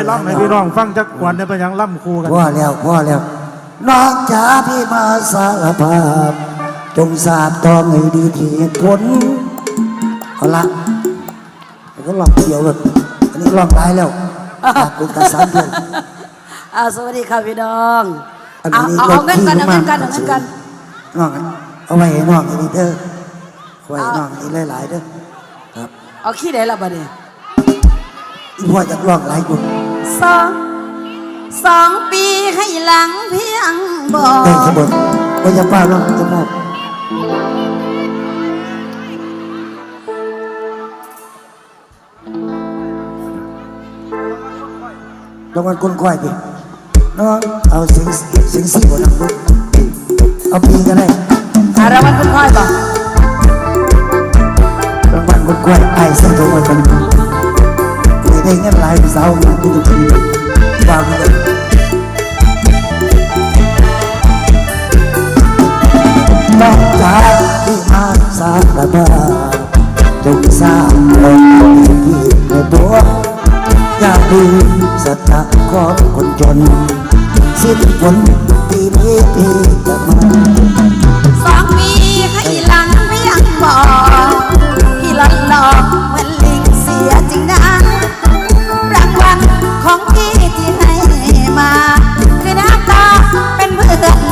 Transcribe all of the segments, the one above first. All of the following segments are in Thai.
ยล่ำให้พี่น้องฟังจักกวนได้ไปยังล่ำครูกันพ่อแล้วพ่อแล้วน้องจ๋าพี่มาสารภาพ จงทราบต้องให้ดีที่เหตุผลเอาละแล้วก็ลองเดียวเลยอันนี้ลองได้แล้วฝากคุณกระสันเพื่อนอ่าสวัสดีค่ะพี่น้องอันเอานี้เอารเอาถเงินขี่กันเอามาเงินกันเอาเงินกันน้องเอาไว้ให้น้องอันนี้เด้อไว้ให้น้องอันนี้หลายๆเด้อครับเอาขี้ไหนละบัดนี้อีพ่อจะลองหลายคน สองสองปีให้หลังเพียงบอเต้นขกบวนก็จะป้าลองจะมอบรางวัลคนควายดิน้องเอาเสียงเสียงสี่บนนังลูกเอาปีก็ได้อารางวัลคุณค่อยบอกรางวัลคนควายไอ้เส้นตัวมันเป็นไม่ได้เงินหลายสาวมาที่ถูกทีวางเลยน้ องจ๋าที่มาสารภาพจงสร้างลมที่ในตัวอย่าลื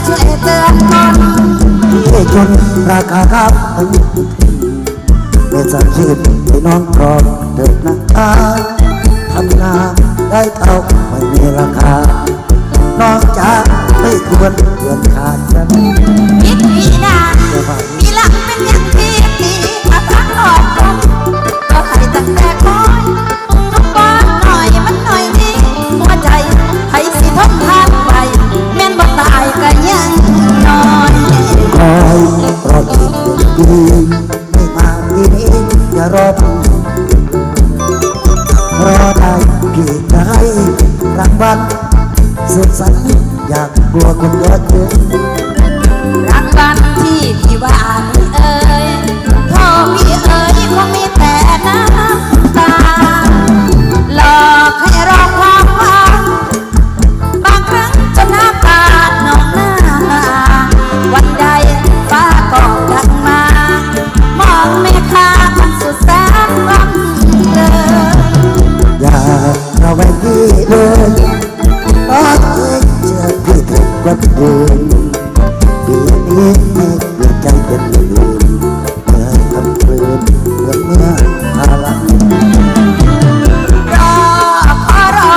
พื่อนช่วยเตือนคนพี่จนราคาครับไม่สังชื่นให้น้องกรอบเถิดนะทำนาได้เท่าไม่มีราคาน้องจ๋าไม่ควรเกิน รางวัลสุดสันอยากกลัวคนเยอะเกิน Ah, ah, ah.